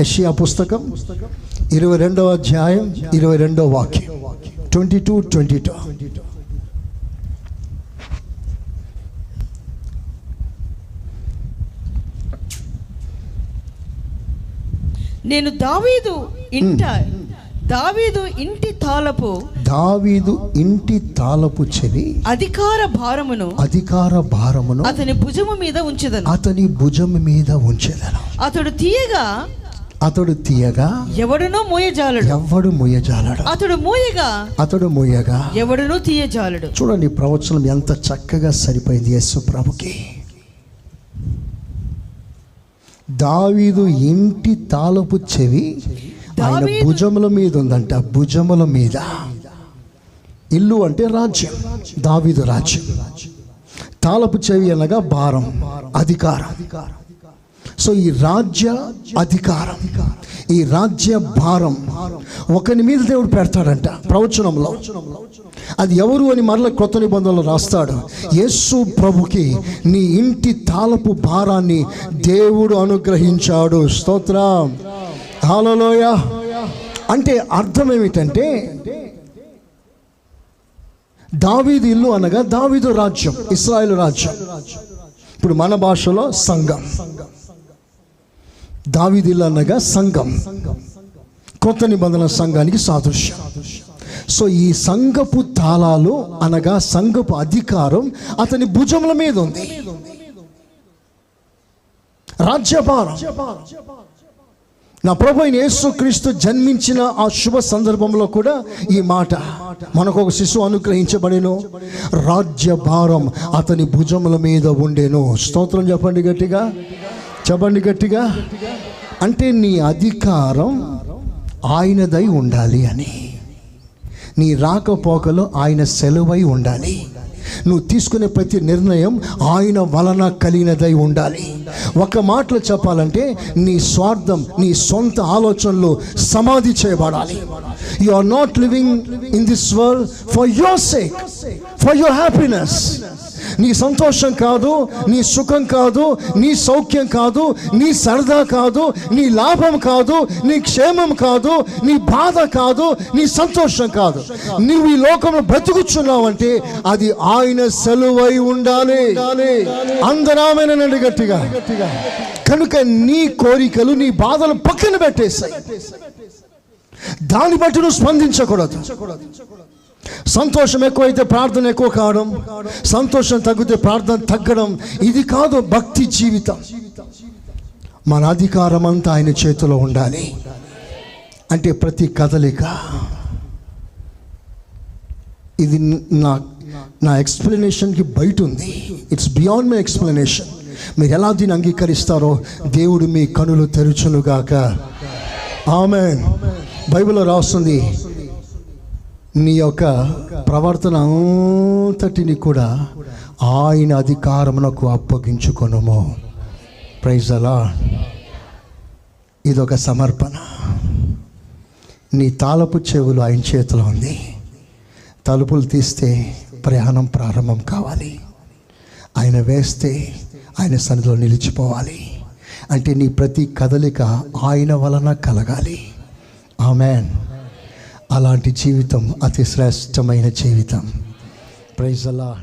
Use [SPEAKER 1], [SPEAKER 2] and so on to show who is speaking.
[SPEAKER 1] యషియా పుస్తకం ఇరవై రెండవ అధ్యాయం ఇరవై రెండవ వాక్యం. Twenty two twenty two.
[SPEAKER 2] నేను దావీదు ఇంట దావీదు ఇంటి తాళపు
[SPEAKER 1] దావీదు ఇంటి తాళపు చెవి
[SPEAKER 2] అధికార భారమును
[SPEAKER 1] అధికార భారమును
[SPEAKER 2] అతని భుజము మీద ఉంచెదను.
[SPEAKER 1] అతని భుజం మీద ఉంచెదను.
[SPEAKER 2] అతడు తీయగా
[SPEAKER 1] అతడు తీయగా
[SPEAKER 2] ఎవడునో మోయజాలడు.
[SPEAKER 1] ఎవ్వడు మొయ్యజాలడు
[SPEAKER 2] అతడు మోయగా.
[SPEAKER 1] అతడు మొయ్యగా
[SPEAKER 2] ఎవడునో తీయజాలడు.
[SPEAKER 1] చూడండి ప్రవచనం ఎంత చక్కగా సరిపోయింది యేసు ప్రభుకి. దావీదు ఇంటి తాళపు చెవి ఆయన భుజముల మీద ఉందంట భుజముల మీద. ఇల్లు అంటే రాజ్యం దావీదు రాజ్యం. తాళపు చెవి అనగా భారం అధికారం. సో ఈ రాజ్య అధికారం ఈ రాజ్య భారం ఒకరి మీద దేవుడు పెడతాడంట ప్రవచనంలో. అది ఎవరు అని మరల కొత్త నిబంధనలు రాస్తాడు. యేసు ప్రభుకి నీ ఇంటి తాళపు భారాన్ని దేవుడు అనుగ్రహించాడు. స్తోత్రం. హాలలోయ అంటే అర్థం ఏమిటంటే దావీదు ఇల్లు అనగా దావీదు రాజ్యం ఇస్రాయేల్ రాజ్యం. ఇప్పుడు మన భాషలో సంఘం. దావీదిల్లు అనగా సంఘం. కొత్త నిబంధన సంఘానికి సాదృశ్యం. సో ఈ సంఘపు తాళాలు అనగా సంఘపు అధికారం అతని భుజముల మీద ఉంది. రాజ్యభారం. నా ప్రభు యేసు యేసుక్రీస్తు జన్మించిన ఆ శుభ సందర్భంలో కూడా ఈ మాట. మనకు ఒక శిశువు అనుగ్రహించబడేను. రాజ్యభారం అతని భుజముల మీద ఉండేను. స్తోత్రం చెప్పండి గట్టిగా. చెప్పండి గట్టిగా. అంటే నీ అధికారం ఆయనదై ఉండాలి అని. నీ రాకపోకలో ఆయన సెలవై ఉండాలి. నువ్వు తీసుకునే ప్రతి నిర్ణయం ఆయన వలన కలిగినదై ఉండాలి. ఒక మాటలో చెప్పాలంటే నీ స్వార్థం నీ సొంత ఆలోచనలు సమాధి చేయబడాలి. You are not living in this world for your sake for your happiness నీ సంతోషం కాదు నీ సుఖం కాదు నీ సౌఖ్యం కాదు నీ సరదా కాదు నీ లాభం కాదు నీ క్షేమం కాదు నీ బాధ కాదు నీ సంతోషం కాదు. నువ్వు ఈ లోకంలో బ్రతుకుచున్నావంటే అది ఆయన సెలవై ఉండాలి. అందరామేనండి గట్టిగా. కనుక నీ కోరికలు నీ బాధలు పక్కన పెట్టేస్తాయి దాన్ని బట్టి నువ్వు స్పందించకూడదు. సంతోషం ఎక్కువైతే ప్రార్థన ఎక్కువ కావడం సంతోషం తగ్గితే ప్రార్థన తగ్గడం ఇది కాదు భక్తి జీవితం. మన అధికారం అంతా ఆయన చేతిలో ఉండాలి. అంటే ప్రతి కదలిక. ఇది నా నా ఎక్స్ప్లెనేషన్కి బయట ఉంది. ఇట్స్ బియాండ్ మై ఎక్స్ప్లెనేషన్ మీరు ఎలా దీన్ని అంగీకరిస్తారో దేవుడు మీ కనులు తెరుచునుగాక. ఆమె బైబిల్లో రాస్తుంది నీ యొక్క ప్రవర్తన అంతటిని కూడా ఆయన అధికారమునకు అప్పగించుకొనము. ప్రైజ్ అలా ఇదొక సమర్పణ. నీ తాళపు చెవులు ఆయన చేతిలో ఉంది. తలుపులు తీస్తే ప్రయాణం ప్రారంభం కావాలి. ఆయన వేస్తే ఆయన సన్నిధిలో నిలిచిపోవాలి. అంటే నీ ప్రతి కదలిక ఆయన వలన కలగాలి. ఆమెన్ అలాంటి జీవితం అతి శ్రేష్టమైన జీవితం. ప్రైజ్ అలా